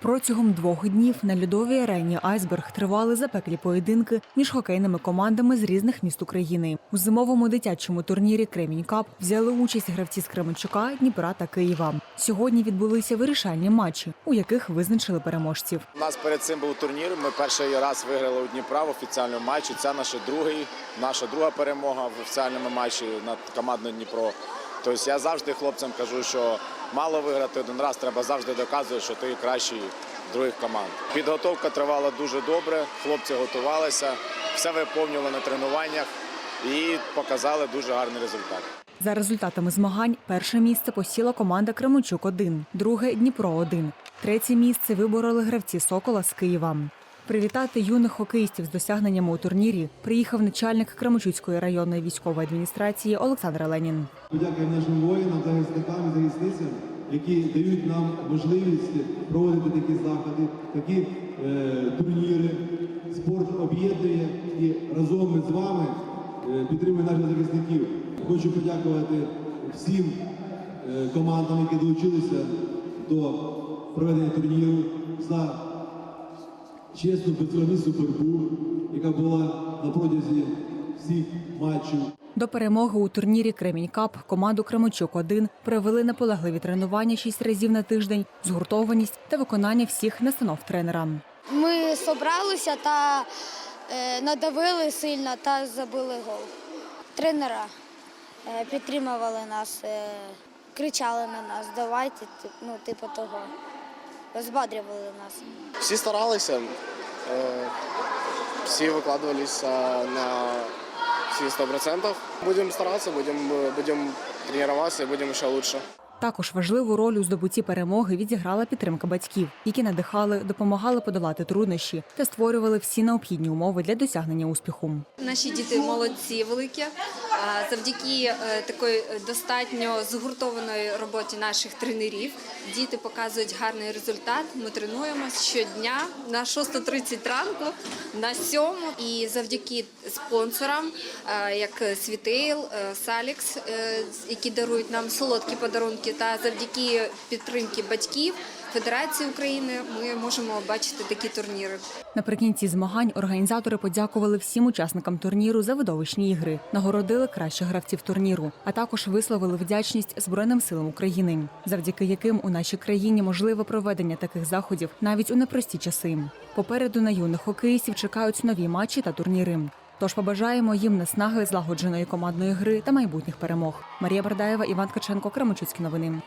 Протягом двох днів на льодовій арені Айсберг тривали запеклі поєдинки між хокейними командами з різних міст України. У зимовому дитячому турнірі Кремінь Кап взяли участь гравці з Кременчука, Дніпра та Києва. Сьогодні відбулися вирішальні матчі, у яких визначили переможців. У нас перед цим був турнір. Ми перший раз виграли у Дніпра в офіціальному матчі. Це наш другий, наша друга перемога в офіціальному матчі над командою Дніпро. Тобто я завжди хлопцям кажу, що мало виграти один раз, треба завжди доказувати, що ти кращий других команд. Підготовка тривала дуже добре, хлопці готувалися, все виповнювали на тренуваннях і показали дуже гарний результат. За результатами змагань перше місце посіла команда Кременчук 1 друге Дніпро 1 третє місце вибороли гравці Сокола з Києва. Привітати юних хокеїстів з досягненнями у турнірі приїхав начальник Кременчуцької районної військової адміністрації Олександр Ленін. Подякуємо нашим воїнам, захисникам захисницям, які дають нам можливість проводити такі заходи, такі е, турніри. Спорт об'єднує і разом ми з вами е, підтримуємо наших захисників. Хочу подякувати всім е, командам, які долучилися до проведення турніру за чесну безкомісну боротьбу, яка була на протязі всіх матчів. До перемоги у турнірі Кремінь Кап команду Кременчук 1 провели наполегливі тренування шість разів на тиждень, згуртованість та виконання всіх настанов тренера. Ми зібралися та е, надавили сильно та забили гол. Тренера е, підтримували нас, е, кричали на нас, давайте, ну, типу того. Розбадрювали нас. Всі старалися, е, всі викладувалися на всі 100%. Будемо старатися, будемо будем тренуватися, будемо ще краще. Також важливу роль у здобутті перемоги відіграла підтримка батьків, які надихали, допомагали подолати труднощі та створювали всі необхідні умови для досягнення успіху. Наші діти молодці великі. Завдяки е, такої достатньо згуртованої роботі наших тренерів діти показують гарний результат. Ми тренуємося щодня на 6.30 ранку, на 7. І завдяки спонсорам, е, як Світейл, е, Салікс, е, які дарують нам солодкі подарунки, та завдяки підтримки батьків Федерації України ми можемо бачити такі турніри. Наприкінці змагань організатори подякували всім учасникам турніру за видовищні ігри, нагородили кращих гравців турніру, а також висловили вдячність Збройним силам України, завдяки яким у нашій країні можливе проведення таких заходів навіть у непрості часи. Попереду на юних хокеїстів чекають нові матчі та турніри. Тож побажаємо їм наснаги злагодженої командної гри та майбутніх перемог. Марія Бардаєва, Іван Ткаченко, Кременчуцькі новини.